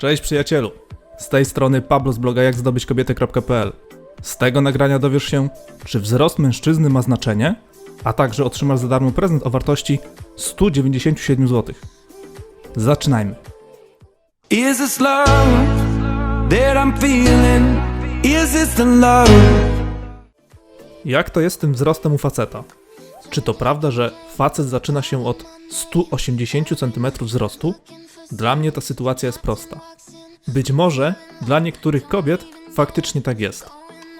Cześć przyjacielu. Z tej strony Pablo z bloga jakzdobyćkobietę.pl. Z tego nagrania dowiesz się, czy wzrost mężczyzny ma znaczenie, a także otrzymasz za darmo prezent o wartości 197 zł. Zaczynajmy. Is this love that I'm feeling? Is this the love? Jak to jest z tym wzrostem u faceta? Czy to prawda, że facet zaczyna się od 180 cm wzrostu? Dla mnie ta sytuacja jest prosta. Być może dla niektórych kobiet faktycznie tak jest.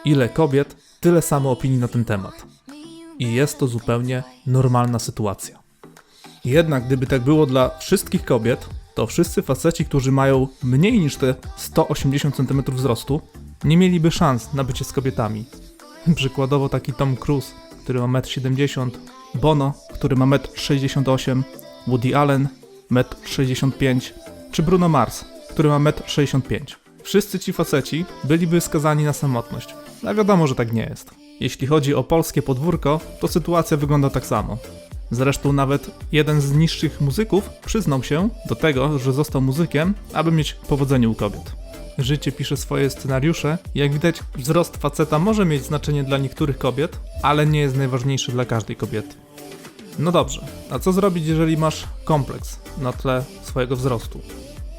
Ile kobiet, tyle samo opinii na ten temat. I jest to zupełnie normalna sytuacja. Jednak gdyby tak było dla wszystkich kobiet, to wszyscy faceci, którzy mają mniej niż te 180 cm wzrostu, nie mieliby szans na bycie z kobietami. Przykładowo taki Tom Cruise, który ma 1,70 m, Bono, który ma 1,68 m, Woody Allen 1,65 m, czy Bruno Mars, który ma 1,65 m. Wszyscy ci faceci byliby skazani na samotność. A wiadomo, że tak nie jest. Jeśli chodzi o polskie podwórko, to sytuacja wygląda tak samo. Zresztą nawet jeden z niższych muzyków przyznał się do tego, że został muzykiem, aby mieć powodzenie u kobiet. Życie pisze swoje scenariusze. Jak widać, wzrost faceta może mieć znaczenie dla niektórych kobiet, ale nie jest najważniejszy dla każdej kobiety. No dobrze, a co zrobić, jeżeli masz kompleks na tle swojego wzrostu?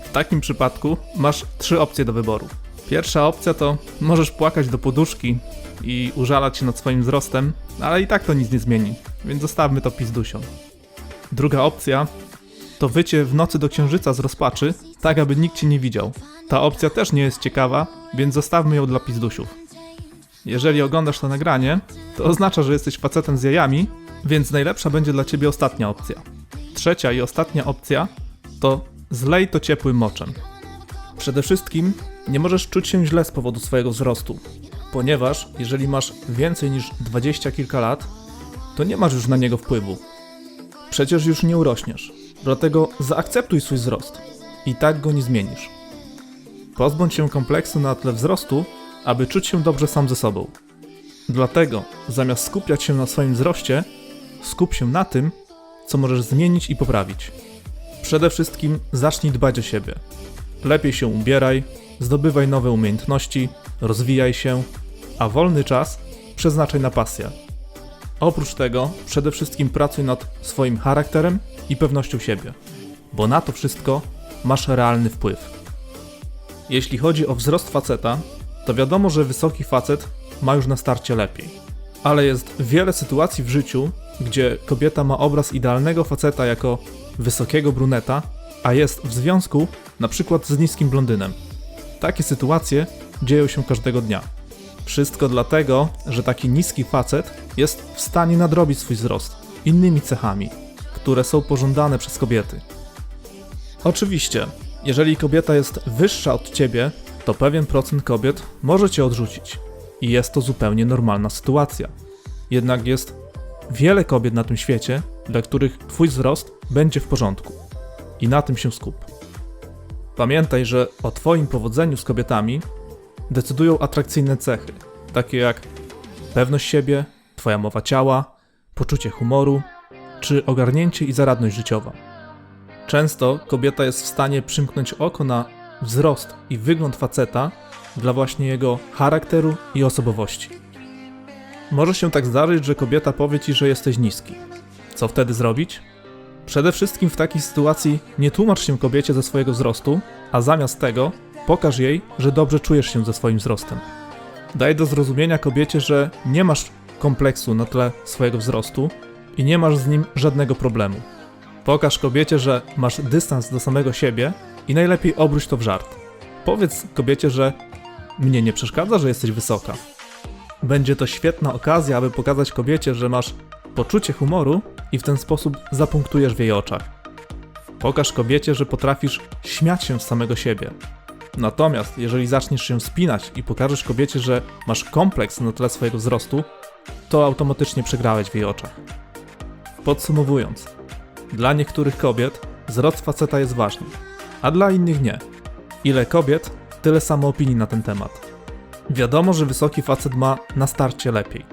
W takim przypadku masz trzy opcje do wyboru. Pierwsza opcja to możesz płakać do poduszki i użalać się nad swoim wzrostem, ale i tak to nic nie zmieni, więc zostawmy to pizdusiom. Druga opcja to wycie w nocy do księżyca z rozpaczy, tak aby nikt cię nie widział. Ta opcja też nie jest ciekawa, więc zostawmy ją dla pizdusiów. Jeżeli oglądasz to nagranie, to oznacza, że jesteś facetem z jajami, więc najlepsza będzie dla ciebie ostatnia opcja. Trzecia i ostatnia opcja to zlej to ciepłym moczem. Przede wszystkim nie możesz czuć się źle z powodu swojego wzrostu, ponieważ jeżeli masz więcej niż 20 kilka lat, to nie masz już na niego wpływu. Przecież już nie urośniesz, dlatego zaakceptuj swój wzrost i tak go nie zmienisz. Pozbądź się kompleksu na tle wzrostu, aby czuć się dobrze sam ze sobą. Dlatego, zamiast skupiać się na swoim wzroście, skup się na tym, co możesz zmienić i poprawić. Przede wszystkim zacznij dbać o siebie. Lepiej się ubieraj, zdobywaj nowe umiejętności, rozwijaj się, a wolny czas przeznaczaj na pasję. Oprócz tego, przede wszystkim pracuj nad swoim charakterem i pewnością siebie, bo na to wszystko masz realny wpływ. Jeśli chodzi o wzrost faceta, to wiadomo, że wysoki facet ma już na starcie lepiej. Ale jest wiele sytuacji w życiu, gdzie kobieta ma obraz idealnego faceta jako wysokiego bruneta, a jest w związku na przykład z niskim blondynem. Takie sytuacje dzieją się każdego dnia. Wszystko dlatego, że taki niski facet jest w stanie nadrobić swój wzrost innymi cechami, które są pożądane przez kobiety. Oczywiście, jeżeli kobieta jest wyższa od ciebie, to pewien procent kobiet może cię odrzucić. I jest to zupełnie normalna sytuacja. Jednak jest wiele kobiet na tym świecie, dla których twój wzrost będzie w porządku. I na tym się skup. Pamiętaj, że o twoim powodzeniu z kobietami decydują atrakcyjne cechy, takie jak pewność siebie, twoja mowa ciała, poczucie humoru, czy ogarnięcie i zaradność życiowa. Często kobieta jest w stanie przymknąć oko na wzrost i wygląd faceta dla właśnie jego charakteru i osobowości. Może się tak zdarzyć, że kobieta powie ci, że jesteś niski. Co wtedy zrobić? Przede wszystkim w takiej sytuacji nie tłumacz się kobiecie ze swojego wzrostu, a zamiast tego pokaż jej, że dobrze czujesz się ze swoim wzrostem. Daj do zrozumienia kobiecie, że nie masz kompleksu na tle swojego wzrostu i nie masz z nim żadnego problemu. Pokaż kobiecie, że masz dystans do samego siebie i najlepiej obróć to w żart. Powiedz kobiecie, że mnie nie przeszkadza, że jesteś wysoka. Będzie to świetna okazja, aby pokazać kobiecie, że masz poczucie humoru i w ten sposób zapunktujesz w jej oczach. Pokaż kobiecie, że potrafisz śmiać się z samego siebie. Natomiast jeżeli zaczniesz się spinać i pokażesz kobiecie, że masz kompleks na tle swojego wzrostu, to automatycznie przegrałeś w jej oczach. Podsumowując, dla niektórych kobiet wzrost faceta jest ważny, a dla innych nie. Ile kobiet, tyle samo opinii na ten temat. Wiadomo, że wysoki facet ma na starcie lepiej,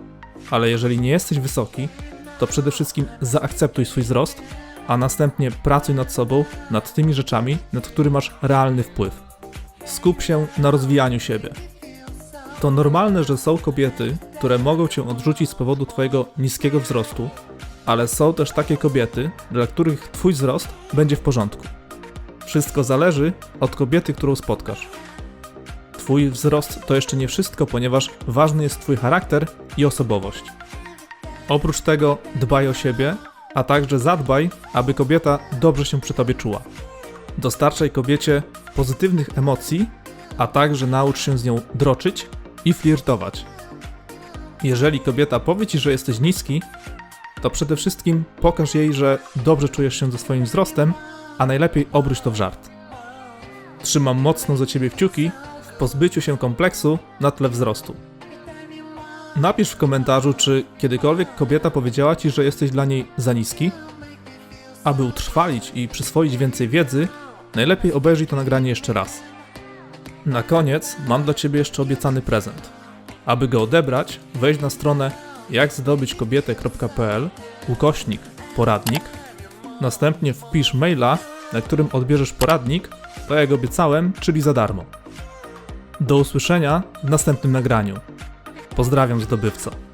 ale jeżeli nie jesteś wysoki, to przede wszystkim zaakceptuj swój wzrost, a następnie pracuj nad sobą, nad tymi rzeczami, nad którymi masz realny wpływ. skup się na rozwijaniu siebie. To normalne, że są kobiety, które mogą cię odrzucić z powodu twojego niskiego wzrostu, ale są też takie kobiety, dla których twój wzrost będzie w porządku. Wszystko zależy od kobiety, którą spotkasz. Twój wzrost to jeszcze nie wszystko, ponieważ ważny jest twój charakter i osobowość. Oprócz tego dbaj o siebie, a także zadbaj, aby kobieta dobrze się przy tobie czuła. Dostarczaj kobiecie pozytywnych emocji, a także naucz się z nią droczyć i flirtować. Jeżeli kobieta powie ci, że jesteś niski, to przede wszystkim pokaż jej, że dobrze czujesz się ze swoim wzrostem, a najlepiej obróć to w żart. Trzymam mocno za ciebie kciuki pozbyciu się kompleksu na tle wzrostu. Napisz w komentarzu, czy kiedykolwiek kobieta powiedziała ci, że jesteś dla niej za niski. Aby utrwalić i przyswoić więcej wiedzy, najlepiej obejrzyj to nagranie jeszcze raz. Na koniec mam dla ciebie jeszcze obiecany prezent. Aby go odebrać, wejdź na stronę jakzdobyćkobietę.pl ukośnik poradnik, następnie wpisz maila, na którym odbierzesz poradnik, tak jak obiecałem, czyli za darmo. Do usłyszenia w następnym nagraniu. Pozdrawiam zdobywco.